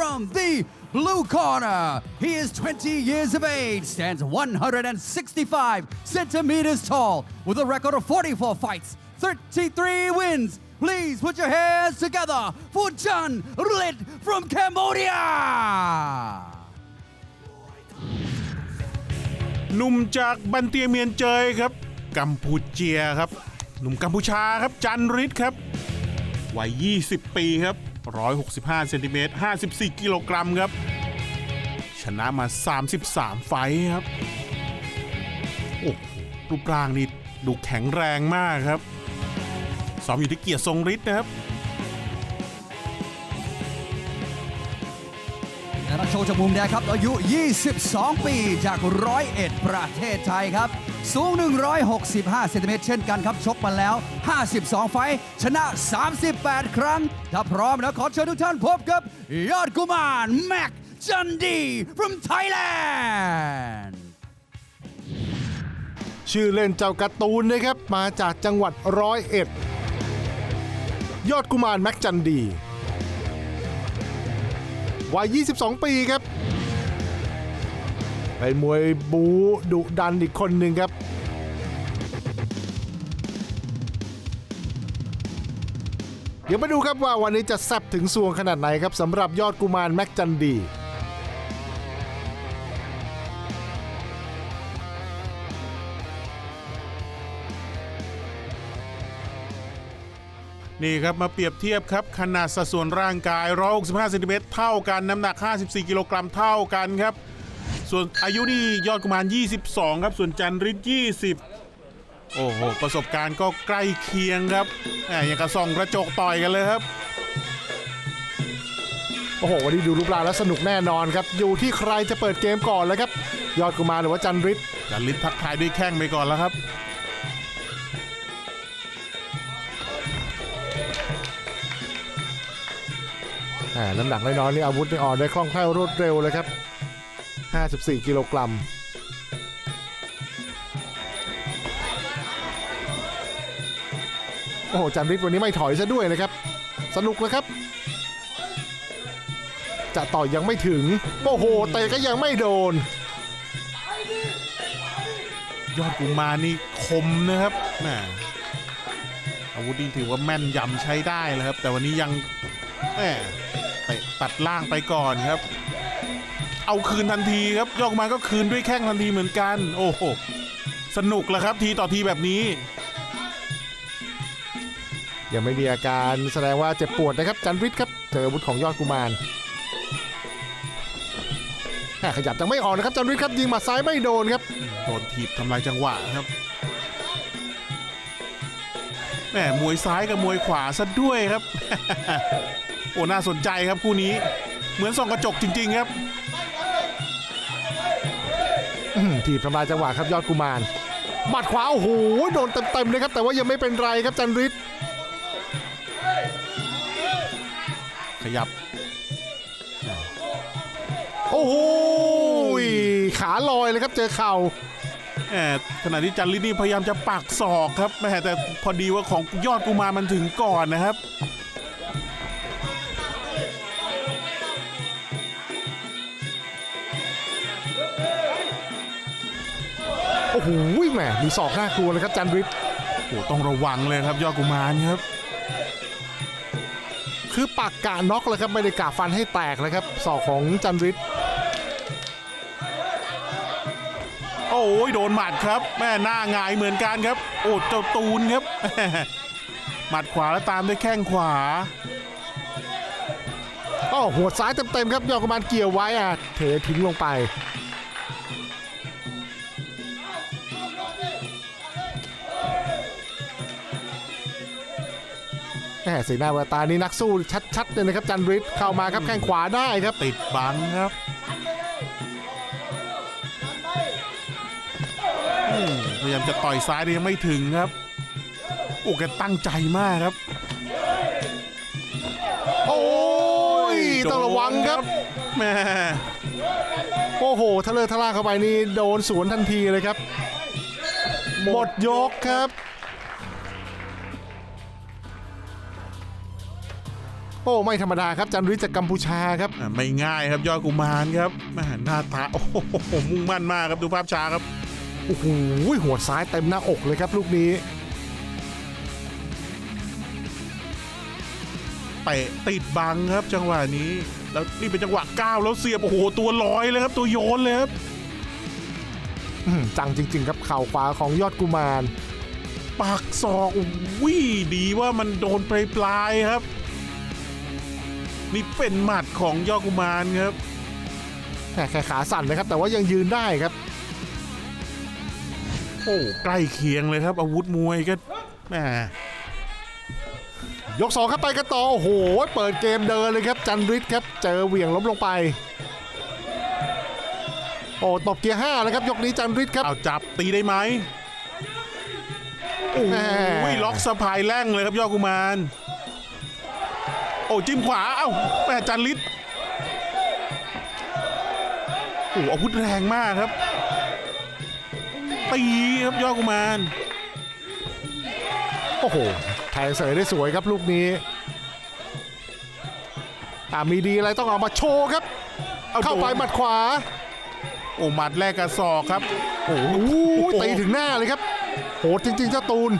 from the blue corner. He is 20 years of age, stands 165 centimeters tall, with a record of 44 fights, 33 wins. Please put your hands together for Chan Lit from Cambodia. หนุ่มจากบันเตียเมียนเจยครับ กัมพูเจียครับ หนุ่มกัมพูชาครับจันริศครับวัย 20 ปีครับ 165เซนติเมตร54 กิโลกรัมครับ ชนะมา 33 ไฟครับ โอ้รูปร่างนี่ดูแข็งแรงมากครับซ้อมอยู่ที่เกียรติทรงฤทธิ์นะครับนักโชว์จากมุมแดงครับ อายุ 22 ปีจากร้อยเอ็ดประเทศไทยครับ สูง 165 เซนติเมตรเช่นกันครับ ชกมาแล้ว 52 ไฟ ชนะ 38 ครั้ง ถ้าพร้อมแล้วขอเชิญทุกท่านพบกับ ยอดกุมารแม็กจันดี from Thailand ชื่อเล่นเจ้าการ์ตูนนะครับ มาจากจังหวัดร้อยเอ็ด ยอดกุมารแม็กจันดี วัย 22 ปีครับ เป็นมวยบูดุดันอีกคนหนึ่งครับเดี๋ยวมาดูครับว่าวันนี้จะแซบถึงสวงขนาดไหนครับสำหรับยอดกุมารแม็กจันดี นี่ครับมาเปรียบเทียบครับ ขนาดสัดส่วนร่างกาย 165เซนติเมตรเท่ากัน น้ำหนัก 54 กิโลกรัมเท่ากันครับ ส่วนอายุนี่ยอดกุมาร 22 ครับ ส่วนจันริศ20 โอ้โห ประสบการณ์ก็ใกล้เคียงครับแหมอย่างกระส่องกระจกต่อยกันเลยครับ โอ้โห วันนี้ดูรูปร่างแล้วสนุกแน่นอนครับ อยู่ที่ใครจะเปิดเกมก่อนแล้วครับ ยอดกุมารหรือว่าจันริศจันริศทักทายด้วยแข้งไปก่อนแล้วครับอ่าน้ำหนักน้อยๆนี่อาวุธนี่ออกได้คล่องแคล่วรวดเร็วเลยครับ 54 กิโลกรัมโอ้โหจันริศวันนี้ไม่ถอยซะด้วยนะครับ สนุกเลยครับ จะต่อยยังไม่ถึง โอ้โหเตะก็ยังไม่โดน ยอดกุมานี่คมนะครับแหมอาวุธนี่ถือว่าแม่นยำใช้ได้เลยครับ แต่วันนี้ยังแหมเตะตัดล่างไปก่อนครับ เอาคืนทันทีครับยอดกุมารก็คืนด้วยแข้งทันทีเหมือนกัน โอ้โหสนุกแล้วครับทีต่อทีแบบนี้ ยังไม่มีอาการแสดงว่าเจ็บปวดนะครับ จันริศครับเจออาวุธของยอดกุมารแหม่ขยับจังไม่ออกนะครับจันริศครับยิงหมาซ้ายไม่โดนครับโดนถีบทำลายจังหวะครับแหมมวยซ้ายกับมวยขวาซะด้วยครับ โอ้น่าสนใจครับคู่นี้ เหมือนส่องกระจกจริง ๆ ครับ อื้อหือถีบทำลายจังหวะครับยอดกุมารหมัดขวาโอ้โหโดนเต็มๆเลยครับ แต่ว่ายังไม่เป็นไรครับจันริศขยับ โอ้โหขาลอยเลยครับเจอเข่าแหมขณะที่จันลิศนี่พยายามจะปักศอกครับแหมแต่พอดีว่าของยอดกุมารมันถึงก่อนนะครับ อ้โหแหมมีศอกน่ากลัวเลยครับจันริศโอ้ต้องระวังเลยครับยอดกุมารครับ คือปากกาน็อกเลยครับไม่ได้กาฟันให้แตกเลยครับศอกของจันริศโอ้ยโดนหมัดครับแม่หน้าหงายเหมือนกันครับ โอ้เจ้าตูนครับหมัดขวาแล้วตามด้วยแข้งขวาโอ้หัวซ้ายเต็มๆครับยอดกุมารเกี่ยวไว้อะเททิ้งลงไป แหมสีหน้าแววตานี่นักสู้ชัดๆเลยนะครับจันริศเข้ามาครับแข้งขวาได้ครับ ติดบังครับอืมพยายามจะต่อยซ้ายแต่ยังไม่ถึงครับโอ้แกตั้งใจมากครับ โอ้ยต้องระวังครับแม่โอ้โหทะเลทะลาเข้าไปนี่โดนสวนทันทีเลยครับ หมดยกครับ โอ้ไม่ธรรมดาครับจันริทจากกัมพูชาครับ อะไม่ง่ายครับยอดกุมารครับแม่หน้าตาโอ้โหมุ่งมั่นมากครับดูภาพช้าครับโอ้โหหัวซ้ายเต็มหน้าอกเลยครับลูกนี้ เตะติดบังครับจังหวะนี้ แล้วนี่เป็นจังหวะก้าวแล้วเสียบโอ้โหตัวลอยเลยครับตัวโยนเลยครับอืมจังจริง ๆ ครับเข่าขวาของยอดกุมาร ปักศอกวิดีว่ามันโดนปลายปลายๆครับ นี่เป็นหมัดของยอดกุมารครับแค่แค่ขาสั่นนะครับ แต่ว่ายังยืนได้ครับโอ้ใกล้เคียงเลยครับ อาวุธมวยก็แหมยกสองครับไปกันต่อโอ้โห เปิดเกมเดินเลยครับ จันริทครับ เจอเหวี่ยงล้มลงไป โอ้ตบเกียร์ห้าแล้วครับ ยกนี้จันริทครับเอาจับตีได้ไหมโอ้แหม่ยล็อกสะพายแร่งเลยครับยอดกุมารโอ้จิ้มขวา เอ้าแม่จันลิศโอ้อาวุธแรงมากครับ ตีครับยอดกุมาร โอ้โหแทงเสยได้สวยครับลูกนี้ อ่ามีดีอะไรต้องเอามาโชว์ครับเอาเข้าไปโดนหมัดขวา โอ้หมัดแรกกระศอกครับ โอ้โหตีถึงหน้าเลยครับ โหดจริงๆเจ้าตูน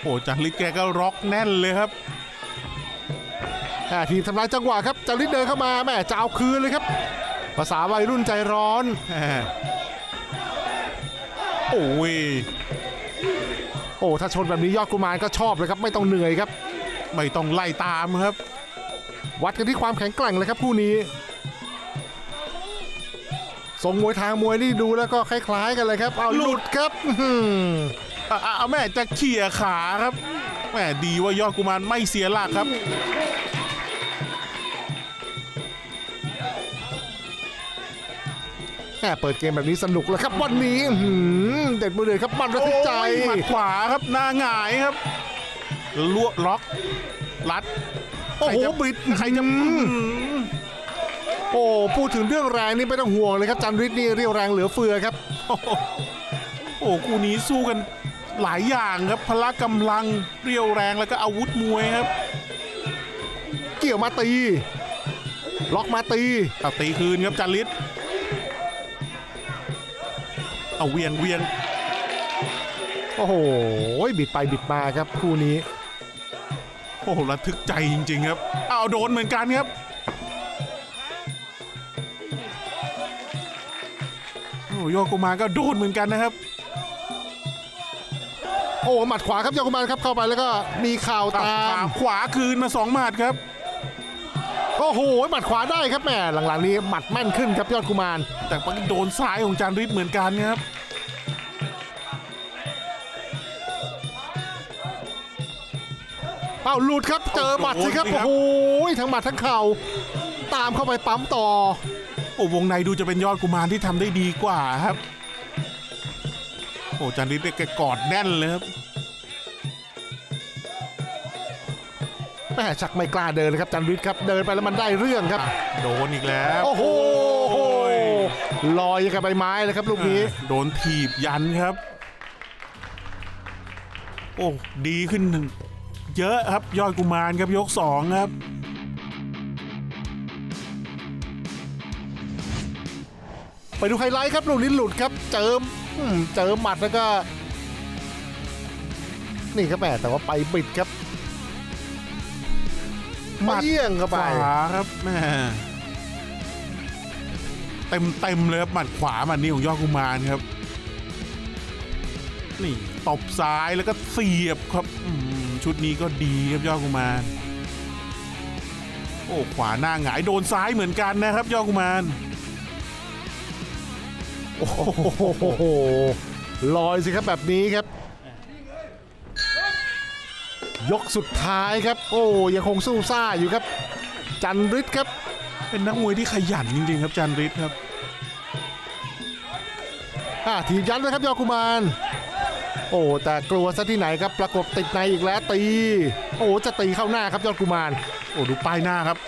โอ้จันลิศแกก็ล็อกแน่นเลยครับอ่า ทีมทำลายจังหวะครับจันริทเดินเข้ามาแม่จะเอาคืนเลยครับ ภาษาวัยรุ่นใจร้อนแหมโอ้ยโอ้ถ้าชนแบบนี้ยอดกุมารก็ชอบเลยครับ ไม่ต้องเหนื่อยครับ ไม่ต้องไล่ตามครับ วัดกันที่ความแข็งแกร่งเลยครับคู่นี้ทรงมวยทางมวยนี่ดูแล้วก็คล้าย ๆ กันเลยครับ เอาหลุดครับอื้อหือเอาเอาเอาแม่จะเขี่ยขาครับแม่ดีว่ายอดกุมารไม่เสียหลักครับ ม่เปิดเกมแบบนี้สนุกแล้วครับวันนี้อื้อหือเด็ดมือเด็ดครับมันระทึกใจโอ้ยหมัดขวาครับหน้าหงายครับลวกล็อกรัดโอ้โหใครจะบิดใครจะอื้อหือโอ้พูดถึงเรื่องแรงนี่ไม่ต้องห่วงเลยครับจันริทนี่เรียวแรงเหลือเฟือครับโอ้โหโอ้คู่นี้สู้กันหลายอย่างครับพละกำลังเรียวแรงแล้วก็อาวุธมวยครับ เกี่ยวมาตี ล็อกมาตีเอาตีคืนครับจันลิศ เอาเวียงเวียงโอ้โหบิดไปบิดมาครับคู่นี้โอ้โหระทึกใจจริง ๆ ครับเอาโดนเหมือนกันครับโอ้โยโกมาก็โดนเหมือนกันนะครับ โอ้หมัดขวาครับยอดกุมารครับเข้าไปแล้วก็มีข่าวตาขวามขวาคืนมาสองหมัดครับโอ้โหหมัดขวาได้ครับแหม่หลังๆนี้หมัดแม่นขึ้นครับยอดกุมาร แต่ก็โดนซ้ายของจานริศเหมือนกันครับเอ้าหลุดครับเจอหมัดสิครับโดนสิครัโอ้บโหทั้งหมัดทั้งเข่าตามเข้าไปปั๊มต่อโอ้วงในดูจะเป็นยอดกุมารที่ทำได้ดีกว่าครับ โอ้จานริศเนี่ยแกกอดแน่นเลยครับ แม่ชักไม่กล้าเดินเลยครับจันวิทย์ครับเดินไปแล้วมันได้เรื่องครับ โดนอีกแล้ว โอ้โหลอยอย่างกับใบไม้เลยครับลูกนี้ โดนถีบยันครับ โอ้ดีขึ้น เยอะครับยอดกุมารครับยกสองครับไปดูไฮไลท์ครับลูกนี้หลุดครับ เจิมอืมเจิมหมัดแล้วก็ นี่ครับแม่แต่ว่าไปบิดครับ หมัดเยี่ยงเข้าขไป วาครับแม่เต็มเต็มๆเลยครับหมัดขวาหมัดนี้ของยอดกุมารครับ นี่ตบซ้ายแล้วก็เสียบครับอืมชุดนี้ก็ดีครับยอดกุมารโอ้ขวาหน้าหงายโดนซ้ายเหมือนกันนะครับยอดกุมารโอ้โหลอยสิครับแบบนี้ครับ ยกสุดท้ายครับ โอ้ยังคงสู้ซ่าอยู่ครับ จันริทธิ์ครับ เป็นนักมวยที่ขยันจริงๆครับจันริศครับอ่าทีบยันเลยครับยอดกุมารโอ้แต่กลัวซะที่ไหนครับประกบติดในอีกแล้วตี โอ้จะตีเข้าหน้าครับยอดกุมารโอ้ดูป้ายหน้าครับ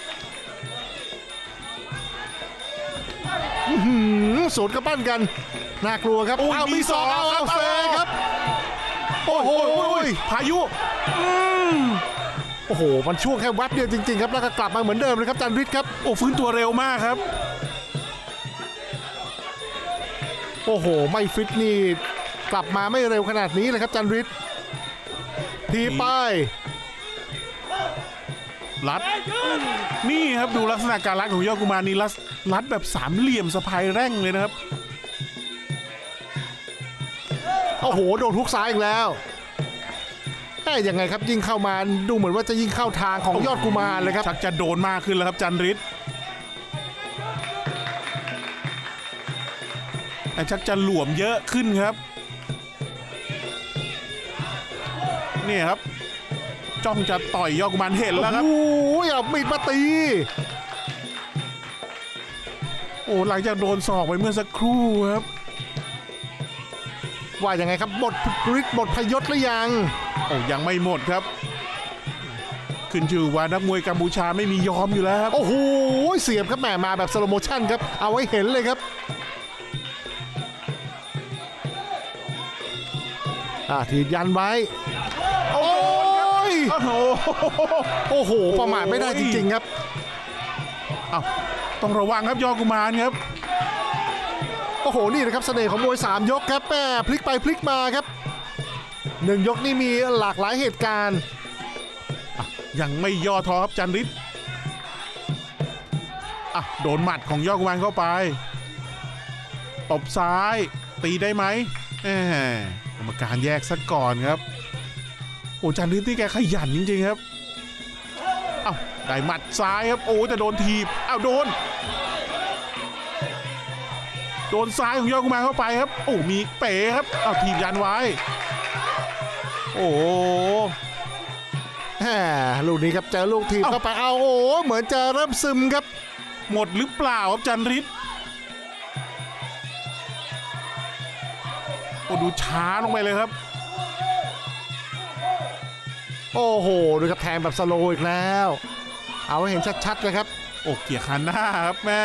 อื้อหือสวนกระปั้นกันน่ากลัวครับโอ้ยอ้าวมีมีสองศอกเอาครับเอาเซครับ โอ้โหโอ้ยพายุอืม โอ้โห มันช่วงแค่แวบเดียวจริงๆครับ แล้วก็กลับมาเหมือนเดิมเลยครับจันริดครับ โอ้ฟื้นตัวเร็วมากครับ โอ้โห ไม่ฟิตนี่กลับมาไม่เร็วขนาดนี้เลยครับจันริดทีป้ายรัด นี่ครับดูลักษณะการรัดของยอดกุมารนี่รัดรัดแบบสามเหลี่ยมสะพายแร่งเลยนะครับ โอ้โห โดนทุกซ้ายอีกแล้ว แม่ยังไงครับยิ่งเข้ามาดูเหมือนว่าจะยิ่งเข้าทางของยอดกุมารเลยครับชักจะโดนมากขึ้นแล้วครับจันริศแต่ชักจะหลวมเยอะขึ้นครับเนี่ยครับ จ้องจะต่อยยอดกุมารเห็นแล้วครับโอ้ยเอามีดมาตีโอ้หลังจากโดนศอกไปเมื่อสักครู่ครับ ว่ายังไงครับบทฤทธิ์บทพยศหรือยัง โอ้ยังไม่หมดครับ ขึ้นชื่อว่านักมวยกัมพูชาไม่มียอมอยู่แล้วครับ โอ้โหเสียบครับแหมมาแบบสโลโมชั่นครับ เอาไว้เห็นเลยครับอ่าทีบยันไว้ โอ้ยโอ้โหโอ้โหประมาทไม่ได้จริงๆครับเอ้าต้องระวังครับยอดกุมารครับโอ้โหนี่นะครับเสน่ห์ของมวย3ยกครับแม่พลิกไปพลิกมาครับ หนึ่งยกนี่มีหลากหลายเหตุการณ์ยังไม่ย่อท้อครับจันริศอะโดนหมัดของยอกุมารเข้าไป ตบซ้ายตีได้ไหมแหมกรรมการแยกซะก่อนครับ โอ้จันริศที่แกขยันจริงๆครับเอ้าได้หมัดซ้ายครับ โอ้จะโดนทีบเอ้าโดน โดนซ้ายของยอกุมารเข้าไปครับ โอ้มีเป๋ครับเอาทีบยันไว้ โอ้โหแหมลูกนี้ครับเจอลูกทีบเอ้าเข้าไปเอาโอ้โหเหมือนจะเริ่มซึมครับ หมดหรือเปล่าครับจันริศโอ้ดูช้าลงไปเลยครับ โอ้โหดูครับแทงแบบสโลว์อีกแล้ว เอาให้เห็นชัดๆเลยครับ โอ้เกียร์คันหน้าครับแม่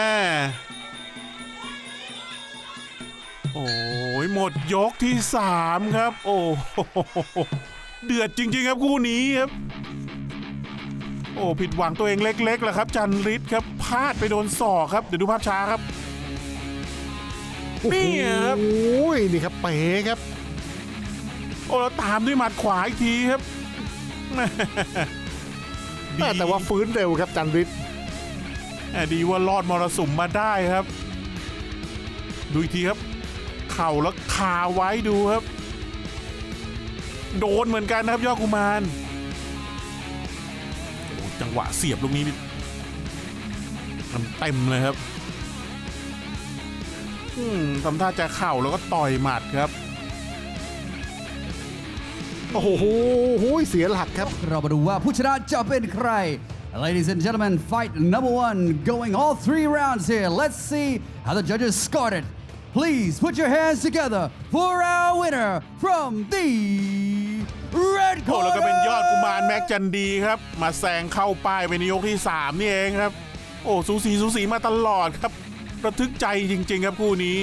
โอ้ย หมดยกที่สามครับ โอ้โหเดือดจริง ๆ ครับคู่นี้ครับ โอ้ผิดหวังตัวเองเล็กๆแหละครับ จันริศครับพลาดไปโดนศอกครับเดี๋ยวดูภาพช้าครับนี่ครับโอ้ยนี่ครับเป๋ครับ โอ้แล้วตามด้วยหมัดขวาอีกทีครับแม่แม่แต่ว่าฟื้นเร็วครับจันริศแหม่ดีว่ารอดมรสุมมาได้ครับ ดูอีกทีครับ เข่าแล้วคาไว้ดูครับ โดนเหมือนกันนะครับยอดกุมารโอ้จังหวะเสียบลูกนี้นี่มันเต็มเลยครับทำท่าจะเข่าแล้วก็ต่อยหมัดครับโอ้โหโหเสียหลักครับ เรามาดูว่าผู้ชนะจะเป็นใคร Ladies and gentlemen, fight number one going all three rounds here. Let's see how the judges scored it. Please put your hands together for our winner from the red โอ้ corner. แล้วก็เป็นยอดกุมารแม็กจันดีครับ มาแซงเข้าป้ายไปในยกที่ 3 นี่เองครับ โอ้ สูสีสูสีมาตลอดครับระทึกใจจริง ๆ ครับคู่นี้